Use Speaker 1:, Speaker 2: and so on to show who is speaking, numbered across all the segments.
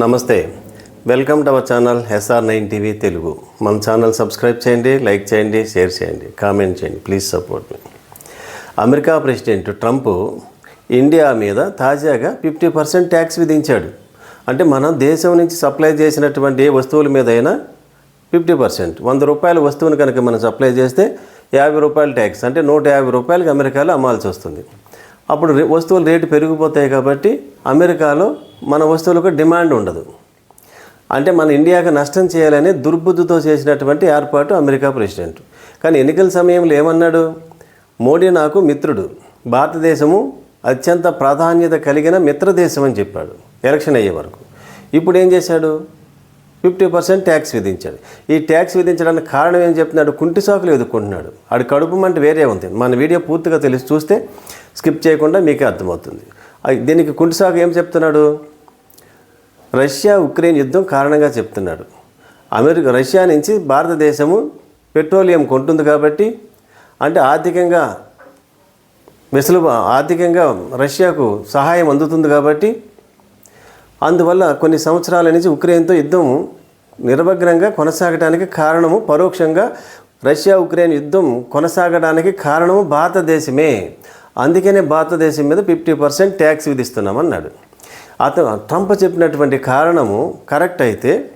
Speaker 1: నమస్తే. Welcome to our channel SR nine TV Telugu. మన channel subscribe చేయండి like చేయండి షేర్ చేయండి కామెంట్ చేయండి ప్లీజ్ సపోర్ట్ మీ. అమెరికా ప్రెసిడెంట్ ట్రంప్ ఇండియా మీద తాజాగా ఫిఫ్టీ పర్సెంట్ ట్యాక్స్ విధించాడు. అంటే మన దేశం నుంచి సప్లై చేసినటువంటి ఏ వస్తువుల మీద అయినా ఫిఫ్టీ పర్సెంట్ వంద రూపాయల వస్తువుని కనుక మనం సప్లై చేస్తే యాభై రూపాయల ట్యాక్స్ అంటే నూట యాభై రూపాయలకి అమెరికాలో అమ్మాల్సి వస్తుంది. అప్పుడు వస్తువుల రేటు పెరిగిపోతాయి కాబట్టి అమెరికాలో మన వస్తువులకు డిమాండ్ ఉండదు. అంటే మన ఇండియాకు నష్టం చేయాలని దుర్బుద్ధితో చేసినటువంటి ఏర్పాటు అమెరికా ప్రెసిడెంట్. కానీ ఎన్నికల సమయంలో ఏమన్నాడు? మోడీ నాకు మిత్రుడు. భారతదేశము అత్యంత ప్రాధాన్యత కలిగిన మిత్రదేశం అని చెప్పాడు. ఎలక్షన్ అయ్యే వరకు. ఇప్పుడు ఏం చేశాడు? ఫిఫ్టీ పర్సెంట్ ట్యాక్స్ విధించాడు. ఈ ట్యాక్స్ విధించడానికి కారణం ఏం చెప్తున్నాడు? కుంటి సాకులు ఎదుర్కొంటున్నాడు. ఆడు కడుపు మంట వేరే ఉంది. మన వీడియో పూర్తిగా తెలిసి చూస్తే స్కిప్ చేయకుండా మీకే అర్థమవుతుంది. దీనికి కుంటిసాగు ఏం చెప్తున్నాడు? రష్యా ఉక్రెయిన్ యుద్ధం కారణంగా చెప్తున్నాడు. అమెరికా రష్యా నుంచి భారతదేశము పెట్రోలియం కొంటుంది కాబట్టి అంటే ఆర్థికంగా వెసులు ఆర్థికంగా రష్యాకు సహాయం అందుతుంది కాబట్టి అందువల్ల కొన్ని సంవత్సరాల నుంచి ఉక్రెయిన్తో యుద్ధం నిర్వగ్నంగా కొనసాగడానికి కారణము పరోక్షంగా రష్యా ఉక్రెయిన్ యుద్ధం కొనసాగడానికి కారణము భారతదేశమే. అందుకనే భారతదేశం మీద ఫిఫ్టీ పర్సెంట్ ట్యాక్స్ విధిస్తున్నామన్నాడు. అతను ట్రంప్ చెప్పినటువంటి కారణము కరెక్ట్ అయితే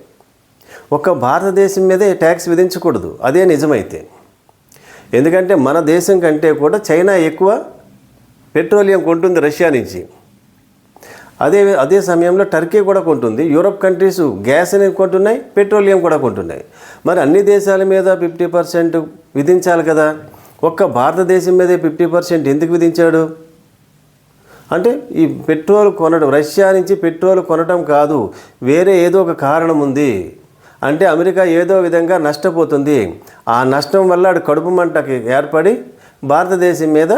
Speaker 1: ఒక్క భారతదేశం మీదే ట్యాక్స్ విధించకూడదు. అదే నిజమైతే. ఎందుకంటే మన దేశం కంటే కూడా చైనా ఎక్కువ పెట్రోలియం కొంటుంది రష్యా నుంచి. అదే అదే సమయంలో టర్కీ కూడా కొంటుంది. యూరప్ కంట్రీస్ గ్యాస్ అనేది కొంటున్నాయి పెట్రోలియం కూడా కొంటున్నాయి. మరి అన్ని దేశాల మీద ఫిఫ్టీ పర్సెంట్ విధించాలి కదా? ఒక్క భారతదేశం మీదే ఫిఫ్టీ పర్సెంట్ ఎందుకు విధించాడు? అంటే ఈ పెట్రోల్ కొనడం రష్యా నుంచి పెట్రోల్ కొనడం కాదు వేరే ఏదో ఒక కారణం ఉంది. అంటే అమెరికా ఏదో విధంగా నష్టపోతుంది. ఆ నష్టం వల్ల ఆడు కడుపు మంటకి ఏర్పడి భారతదేశం మీద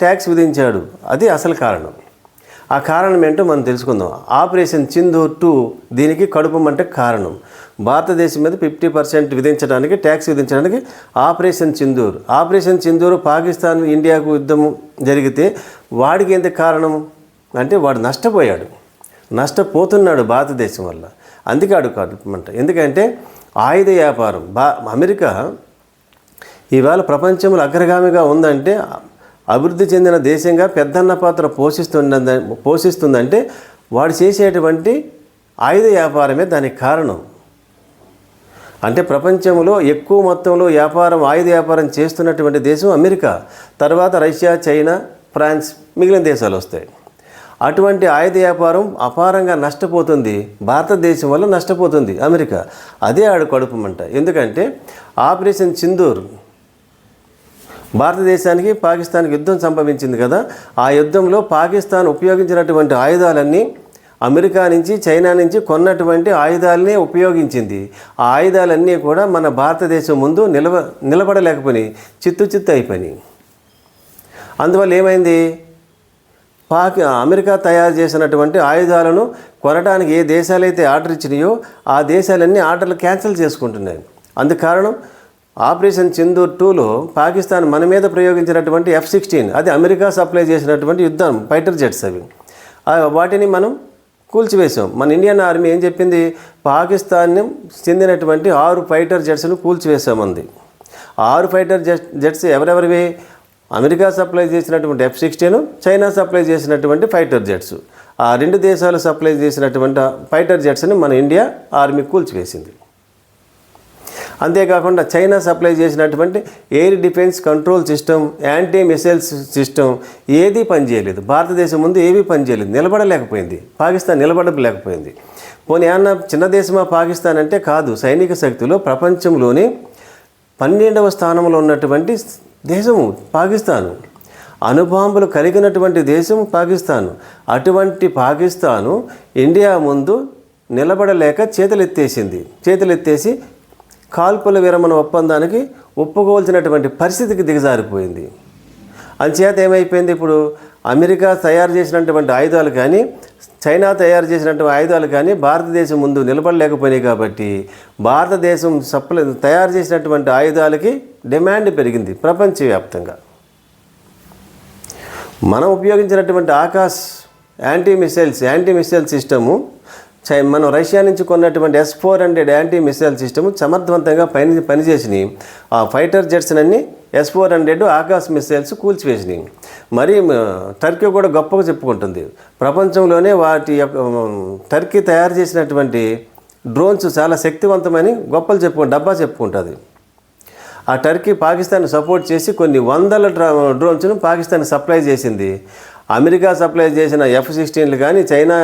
Speaker 1: ట్యాక్స్ విధించాడు. అది అసలు కారణం. ఆ కారణం ఏంటో మనం తెలుసుకుందాం. ఆపరేషన్ సింధూర్ టూ దీనికి కడుపు అంటే కారణం. భారతదేశం మీద ఫిఫ్టీ పర్సెంట్ విధించడానికి ట్యాక్స్ విధించడానికి ఆపరేషన్ సింధూర్ ఆపరేషన్ సింధూర్ పాకిస్తాన్ ఇండియాకు యుద్ధం జరిగితే వాడికి ఎంత కారణం? అంటే వాడు నష్టపోయాడు. నష్టపోతున్నాడు భారతదేశం వల్ల. అందుకే ఆడు కడుపు మంట ఎందుకంటే ఆయుధ వ్యాపారం. బా అమెరికా ఇవాళ ప్రపంచంలో అగ్రగామిగా ఉందంటే అభివృద్ధి చెందిన దేశంగా పెద్దన్న పాత్ర పోషిస్తుండ పోషిస్తుందంటే వాడు చేసేటువంటి ఆయుధ వ్యాపారమే దానికి కారణం. అంటే ప్రపంచంలో ఎక్కువ మొత్తంలో వ్యాపారం ఆయుధ వ్యాపారం చేస్తున్నటువంటి దేశం అమెరికా. తర్వాత రష్యా చైనా ఫ్రాన్స్ మిగిలిన దేశాలు వస్తాయి. అటువంటి ఆయుధ వ్యాపారం అపారంగా నష్టపోతుంది. భారతదేశం వల్ల నష్టపోతుంది అమెరికా. అదే ఆడు కడుపుమంట ఎందుకంటే ఆపరేషన్ సింధూర్ భారతదేశానికి పాకిస్తాన్కి యుద్ధం సంభవించింది కదా ఆ యుద్ధంలో పాకిస్తాన్ ఉపయోగించినటువంటి ఆయుధాలన్నీ అమెరికా నుంచి చైనా నుంచి కొన్నటువంటి ఆయుధాలనే ఉపయోగించింది. ఆ ఆయుధాలన్నీ కూడా మన భారతదేశం ముందు నిలవ నిలబడలేకపోయినాయి చిత్తు చిత్తు అయిపోయినాయి. అందువల్ల ఏమైంది? పాకి అమెరికా తయారు చేసినటువంటి ఆయుధాలను కొనడానికి ఏ దేశాలైతే ఆర్డర్ ఇచ్చినాయో ఆ దేశాలన్నీ ఆర్డర్లు క్యాన్సిల్ చేసుకుంటున్నాయి. అందుకు కారణం ఆపరేషన్ సింధూర్ టూలో పాకిస్తాన్ మన మీద ప్రయోగించినటువంటి ఎఫ్ సిక్స్టీన్ అది అమెరికా సప్లై చేసినటువంటి యుద్ధం ఫైటర్ జెట్స్ అవి. వాటిని మనం కూల్చివేశాం. మన ఇండియన్ ఆర్మీ ఏం చెప్పింది? పాకిస్తాన్ చెందినటువంటి ఆరు ఫైటర్ జెట్స్ను కూల్చివేశామంది. ఆరు ఫైటర్ జెట్ జెట్స్ ఎవరెవరివి? అమెరికా సప్లై చేసినటువంటి ఎఫ్ సిక్స్టీన్ చైనా సప్లై చేసినటువంటి ఫైటర్ జెట్స్. ఆ రెండు దేశాలు సప్లై చేసినటువంటి ఫైటర్ జెట్స్ని మన ఇండియా ఆర్మీ కూల్చివేసింది. అంతేకాకుండా చైనా సప్లై చేసినటువంటి air defence control system anti missiles system ఏదీ పనిచేయలేదు. భారతదేశం ముందు ఏవీ పనిచేయలేదు. నిలబడలేకపోయింది. పాకిస్తాన్ నిలబడలేకపోయింది. పోనీ ఏమన్నా చిన్న దేశమా పాకిస్తాన్ అంటే కాదు. సైనిక శక్తిలో ప్రపంచంలోని పన్నెండవ స్థానంలో ఉన్నటువంటి దేశము పాకిస్తాను. అణుబాంబులు కలిగినటువంటి దేశం పాకిస్తాను. అటువంటి పాకిస్తాను ఇండియా ముందు నిలబడలేక చేతులెత్తేసింది. చేతులెత్తేసి కాల్పుల విరమణ ఒప్పందానికి ఒప్పుకోవాల్సినటువంటి పరిస్థితికి దిగజారిపోయింది. అంచేత ఏమైపోయింది ఇప్పుడు? అమెరికా తయారు చేసినటువంటి ఆయుధాలు కానీ చైనా తయారు చేసినటువంటి ఆయుధాలు కానీ భారతదేశం ముందు నిలబడలేకపోయినాయి కాబట్టి భారతదేశం సప్లై తయారు చేసినటువంటి ఆయుధాలకి డిమాండ్ పెరిగింది ప్రపంచవ్యాప్తంగా. మనం ఉపయోగించినటువంటి Akash anti missiles anti missile system మనం రష్యా నుంచి కొన్నటువంటి S four hundred anti missile system సమర్థవంతంగా పని పనిచేసినాయి. ఆ ఫైటర్ జెట్స్ అన్ని S four hundred Akash missiles కూల్చివేసినాయి. మరి టర్కీ కూడా గొప్పగా చెప్పుకుంటుంది. ప్రపంచంలోనే వాటి యొక్క టర్కీ తయారు చేసినటువంటి డ్రోన్స్ చాలా శక్తివంతమని గొప్పలు చెప్పుకు డబ్బా చెప్పుకుంటుంది. ఆ టర్కీ పాకిస్తాన్ సపోర్ట్ చేసి కొన్ని వందల డ్రోన్స్ను పాకిస్తాన్ సప్లై చేసింది. అమెరికా సప్లై చేసిన ఎఫ్ సిక్స్టీన్లు కానీ చైనా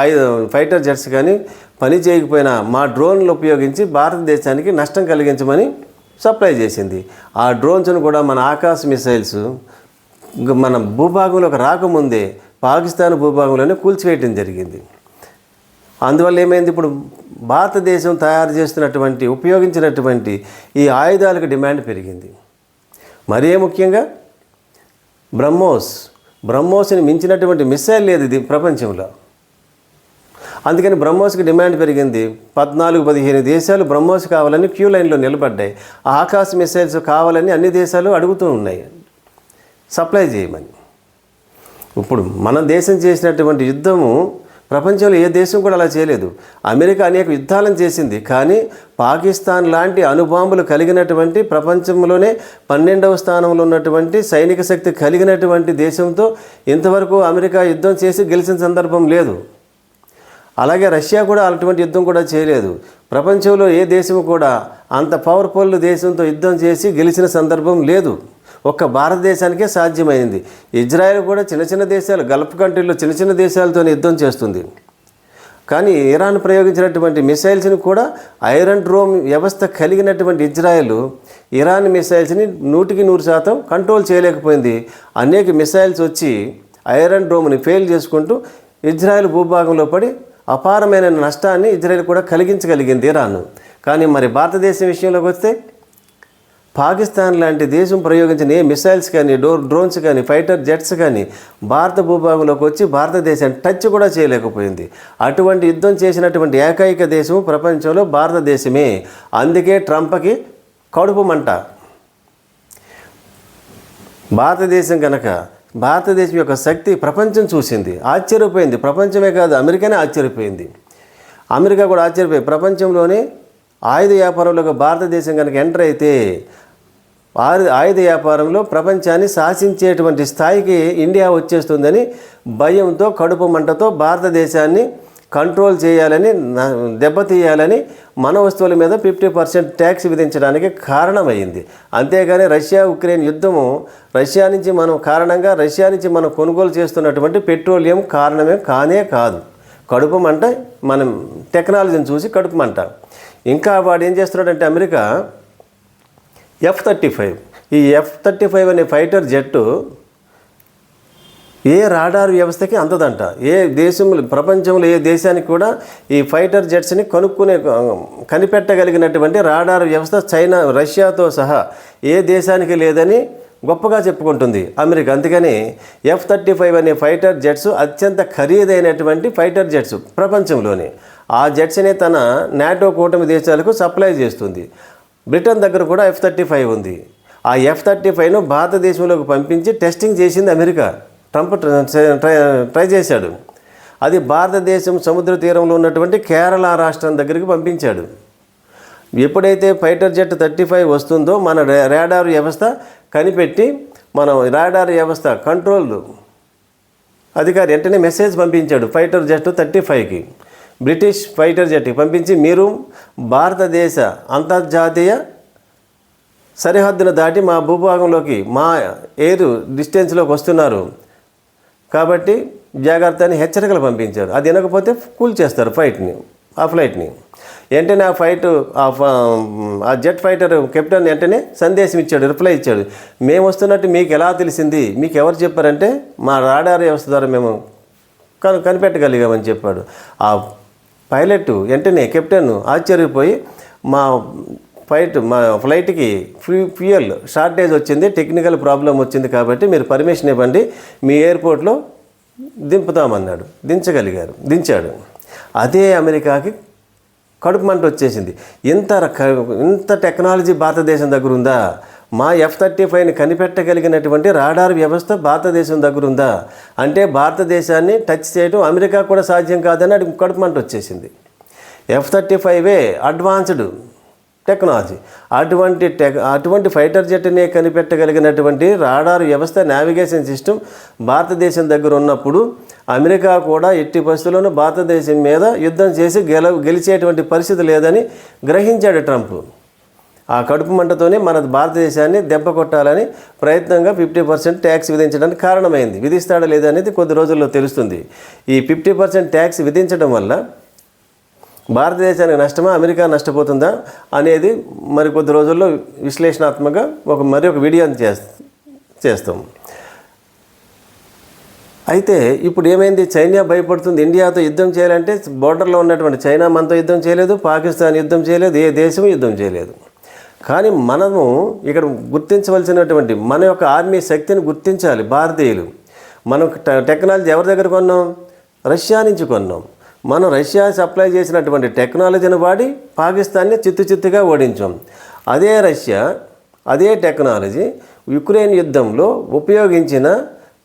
Speaker 1: ఆయుధ ఫైటర్ జెట్స్ కానీ పని చేయకపోయినా మా డ్రోన్లు ఉపయోగించి భారతదేశానికి నష్టం కలిగించమని సప్లై చేసింది. ఆ డ్రోన్స్ను కూడా మన ఆకాశ మిసైల్స్ మన భూభాగంలోకి రాకముందే పాకిస్తాన్ భూభాగంలోనే కూల్చివేయటం జరిగింది. అందువల్ల ఏమైంది? ఇప్పుడు భారతదేశం తయారు చేస్తున్నటువంటి ఉపయోగించినటువంటి ఈ ఆయుధాలకు డిమాండ్ పెరిగింది. మరీ ముఖ్యంగా బ్రహ్మోస్ బ్రహ్మోస్ని మించినటువంటి మిస్సైల్ లేదు ఇది ప్రపంచంలో. అందుకని బ్రహ్మోస్కి డిమాండ్ పెరిగింది. పద్నాలుగు పదిహేను దేశాలు బ్రహ్మోస్ కావాలని క్యూ లైన్లో నిలబడ్డాయి. ఆకాశ మిసైల్స్ కావాలని అన్ని దేశాలు అడుగుతూ ఉన్నాయి. సప్లై చేయమని. ఇప్పుడు మన దేశం చేసినటువంటి యుద్ధము ప్రపంచంలో ఏ దేశం కూడా అలా చేయలేదు. అమెరికా అనేక యుద్ధాలను చేసింది. కానీ పాకిస్తాన్ లాంటి అణుబాంబులు కలిగినటువంటి ప్రపంచంలోనే పన్నెండవ స్థానంలో ఉన్నటువంటి సైనిక శక్తి కలిగినటువంటి దేశంతో ఇంతవరకు అమెరికా యుద్ధం చేసి గెలిచిన సందర్భం లేదు. అలాగే రష్యా కూడా అటువంటి యుద్ధం కూడా చేయలేదు. ప్రపంచంలో ఏ దేశం కూడా అంత పవర్ఫుల్ దేశంతో యుద్ధం చేసి గెలిచిన సందర్భం లేదు. ఒక్క భారతదేశానికే సాధ్యమైంది. ఇజ్రాయెల్ కూడా చిన్న చిన్న దేశాలు గల్ఫ్ కంట్రీలో చిన్న చిన్న దేశాలతో యుద్ధం చేస్తుంది. కానీ ఇరాన్ ప్రయోగించినటువంటి మిసైల్స్ని కూడా ఐరన్ డ్రోమ్ వ్యవస్థ కలిగినటువంటి ఇజ్రాయెల్ ఇరాన్ మిసైల్స్ని నూటికి నూరు శాతం కంట్రోల్ చేయలేకపోయింది. అనేక మిసైల్స్ వచ్చి ఐరన్ డ్రోమ్ని ఫెయిల్ చేసుకుంటూ ఇజ్రాయెల్ భూభాగంలో పడి అపారమైన నష్టాన్ని ఇజ్రాయెల్ కూడా కలిగించగలిగింది ఇరాన్. కానీ మరి భారతదేశం విషయంలోకి వస్తే పాకిస్తాన్ లాంటి దేశం ప్రయోగించిన ఏ మిసైల్స్ కానీ డోర్ డ్రోన్స్ కానీ ఫైటర్ జెట్స్ కానీ భారత భూభాగంలోకి వచ్చి భారతదేశాన్ని టచ్ కూడా చేయలేకపోయింది. అటువంటి యుద్ధం చేసినటువంటి ఏకైక దేశం ప్రపంచంలో భారతదేశమే. అందుకే ట్రంప్కి కడుపు మంట. భారతదేశం కనుక భారతదేశం యొక్క శక్తి ప్రపంచం చూసింది. ఆశ్చర్యపోయింది. ప్రపంచమే కాదు అమెరికానే ఆశ్చర్యపోయింది. అమెరికా కూడా ఆశ్చర్యపోయి ప్రపంచంలోనే ఆయుధ వ్యాపారంలోకి భారతదేశం కనుక ఎంటర్ అయితే ఆయుధ ఆయుధ వ్యాపారంలో ప్రపంచాన్ని శాసించేటువంటి స్థాయికి ఇండియా వచ్చేస్తుందని భయంతో కడుపు మంటతో భారతదేశాన్ని కంట్రోల్ చేయాలని దెబ్బతీయాలని మన వస్తువుల మీద ఫిఫ్టీ పర్సెంట్ ట్యాక్స్ విధించడానికి కారణమైంది. అంతేగాని రష్యా ఉక్రెయిన్ యుద్ధము రష్యా నుంచి మనం కారణంగా రష్యా నుంచి మనం కొనుగోలు చేస్తున్నటువంటి పెట్రోలియం కారణమే కానే కాదు. కడుపు మంట మనం టెక్నాలజీని చూసి కడుపు మంట. ఇంకా వాడు ఏం చేస్తున్నాడంటే అమెరికా ఎఫ్ థర్టీ ఫైవ్ ఈ ఎఫ్ థర్టీ ఫైవ్ అనే ఫైటర్ జెట్టు ఏ రాడార్ వ్యవస్థకి అందదంట. ఏ దేశంలో ప్రపంచంలో ఏ దేశానికి కూడా ఈ ఫైటర్ జెట్స్ని కనుక్కునే కనిపెట్టగలిగినటువంటి రాడార్ వ్యవస్థ చైనా రష్యాతో సహా ఏ దేశానికి లేదని గొప్పగా చెప్పుకుంటుంది అమెరికా. అందుకని ఎఫ్ థర్టీ ఫైవ్ అనే ఫైటర్ జెట్స్ అత్యంత ఖరీదైనటువంటి ఫైటర్ జెట్స్ ప్రపంచంలోనే. ఆ జెట్స్ని తన నాటో కూటమి దేశాలకు సప్లై చేస్తుంది. బ్రిటన్ దగ్గర కూడా ఎఫ్ థర్టీ ఫైవ్ ఉంది. ఆ ఎఫ్ థర్టీ ఫైవ్ను భారతదేశంలోకి పంపించి టెస్టింగ్ చేసింది America. Trump try- try try చేశాడు. అది భారతదేశం సముద్ర తీరంలో ఉన్నటువంటి కేరళ రాష్ట్రం దగ్గరికి పంపించాడు. ఎప్పుడైతే ఫైటర్ జెట్ థర్టీ ఫైవ్ వస్తుందో మన రాడార్ వ్యవస్థ కనిపెట్టి మనం రాడార్ వ్యవస్థ కంట్రోల్ అధికారి వెంటనే మెసేజ్ పంపించాడు ఫైటర్ జెట్ థర్టీ ఫైవ్కి బ్రిటిష్ ఫైటర్ జెట్కి పంపించి మీరు భారతదేశ అంతర్జాతీయ సరిహద్దును దాటి మా భూభాగంలోకి మా ఎయిర్ డిస్టెన్స్లోకి వస్తున్నారు. కాబట్టి జాగ్రత్త అని హెచ్చరికలు పంపించారు. అది వినకపోతే కూల్ చేస్తారు ఫ్లైట్ని ఆ ఫ్లైట్ని. వెంటనే ఆ ఫ్లైట్ ఆ ఆ జెట్ ఫైటర్ కెప్టెన్ వెంటనే సందేశం ఇచ్చాడు రిప్లై ఇచ్చాడు. మేము వస్తున్నట్టు మీకు ఎలా తెలిసింది? మీకు ఎవరు చెప్పారంటే మా రాడార్ వ్యవస్థ ద్వారా మేము కను కనిపెట్టగలిగామని చెప్పాడు. ఆ పైలట్ వెంటనే కెప్టెన్ ఆశ్చర్యపోయి మా ఫ్లైట్ మా ఫ్లైట్కి ఫ్యూ ఫ్యూయల్ షార్టేజ్ వచ్చింది టెక్నికల్ ప్రాబ్లం వచ్చింది కాబట్టి మీరు పర్మిషన్ ఇవ్వండి మీ ఎయిర్పోర్ట్లో దింపుతామన్నాడు. దించగలిగారు దించాడు. అదే అమెరికాకి కడుపు మంట వచ్చేసింది. ఇంత ఇంత టెక్నాలజీ భారతదేశం దగ్గర ఉందా? మా ఎఫ్ థర్టీ ఫైవ్ని కనిపెట్టగలిగినటువంటి రాడార్ వ్యవస్థ భారతదేశం దగ్గర ఉందా అంటే భారతదేశాన్ని టచ్ చేయడం అమెరికా కూడా సాధ్యం కాదని అది కడుపుమంట వచ్చేసింది. ఎఫ్ థర్టీ ఫైవే అడ్వాన్స్డ్ టెక్నాలజీ అటువంటి టెక్ అటువంటి ఫైటర్ జెట్ని కనిపెట్టగలిగినటువంటి రాడార్ వ్యవస్థ నావిగేషన్ సిస్టమ్ భారతదేశం దగ్గర ఉన్నప్పుడు అమెరికా కూడా ఎట్టి పరిస్థితుల్లోనూ భారతదేశం మీద యుద్ధం చేసి గెల గెలిచేటువంటి పరిస్థితి లేదని గ్రహించాడు ట్రంప్. ఆ కడుపు మంటతోనే మన భారతదేశాన్ని దెబ్బ కొట్టాలని ప్రయత్నంగా ఫిఫ్టీ పర్సెంట్ ట్యాక్స్ విధించడానికి కారణమైంది. విధిస్తాడా లేదా అనేది కొద్ది రోజుల్లో తెలుస్తుంది. ఈ ఫిఫ్టీ పర్సెంట్ ట్యాక్స్ విధించడం వల్ల భారతదేశానికి నష్టమా అమెరికా నష్టపోతుందా అనేది మరి కొద్ది రోజుల్లో విశ్లేషణాత్మకంగా ఒక మరి ఒక వీడియోని చేస్తాం. అయితే ఇప్పుడు ఏమైంది? చైనా భయపడుతుంది. ఇండియాతో యుద్ధం చేయాలంటే బోర్డర్లో ఉన్నటువంటి చైనా మనతో యుద్ధం చేయలేదు పాకిస్తాన్ యుద్ధం చేయలేదు ఏ దేశం యుద్ధం చేయలేదు. కానీ మనము ఇక్కడ గుర్తించవలసినటువంటి మన యొక్క ఆర్మీ శక్తిని గుర్తించాలి భారతీయులు. మనం టెక్నాలజీ ఎవరి దగ్గర కొన్నాం? రష్యా నుంచి కొన్నాం. మనం రష్యా సప్లై చేసినటువంటి టెక్నాలజీని వాడి పాకిస్తాన్ని చిత్తు చిత్తుగా ఓడించాం. అదే రష్యా అదే టెక్నాలజీ యుక్రెయిన్ యుద్ధంలో ఉపయోగించిన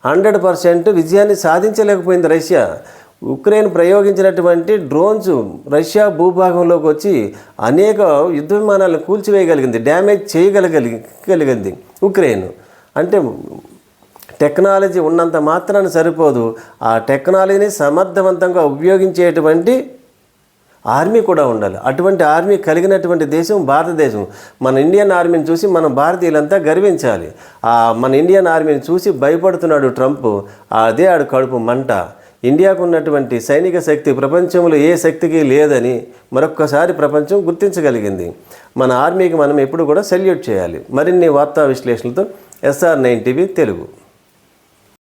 Speaker 1: హండ్రెడ్ పర్సెంట్ విజయాన్ని సాధించలేకపోయింది రష్యా. ఉక్రెయిన్ ప్రయోగించినటువంటి డ్రోన్స్ రష్యా భూభాగంలోకి వచ్చి అనేక యుద్ధ విమానాలను కూల్చివేయగలిగింది డ్యామేజ్ చేయగలగలిగలిగింది ఉక్రెయిన్. అంటే టెక్నాలజీ ఉన్నంత మాత్రాన సరిపోదు. ఆ టెక్నాలజీని సమర్థవంతంగా ఉపయోగించేటువంటి ఆర్మీ కూడా ఉండాలి. అటువంటి ఆర్మీ కలిగినటువంటి దేశం భారతదేశం. మన ఇండియన్ ఆర్మీని చూసి మన భారతీయులంతా గర్వించాలి. మన ఇండియన్ ఆర్మీని చూసి భయపడుతున్నాడు ట్రంప్. అదే ఆడు కడుపు మంట. ఇండియాకు ఉన్నటువంటి సైనిక శక్తి ప్రపంచంలో ఏ శక్తికి లేదని మరొక్కసారి ప్రపంచం గుర్తించగలిగింది. మన ఆర్మీకి మనం ఎప్పుడు కూడా సెల్యూట్ చేయాలి. మరిన్ని వార్తా విశ్లేషణలతో ఎస్ఆర్ నైన్ టీవీ తెలుగు.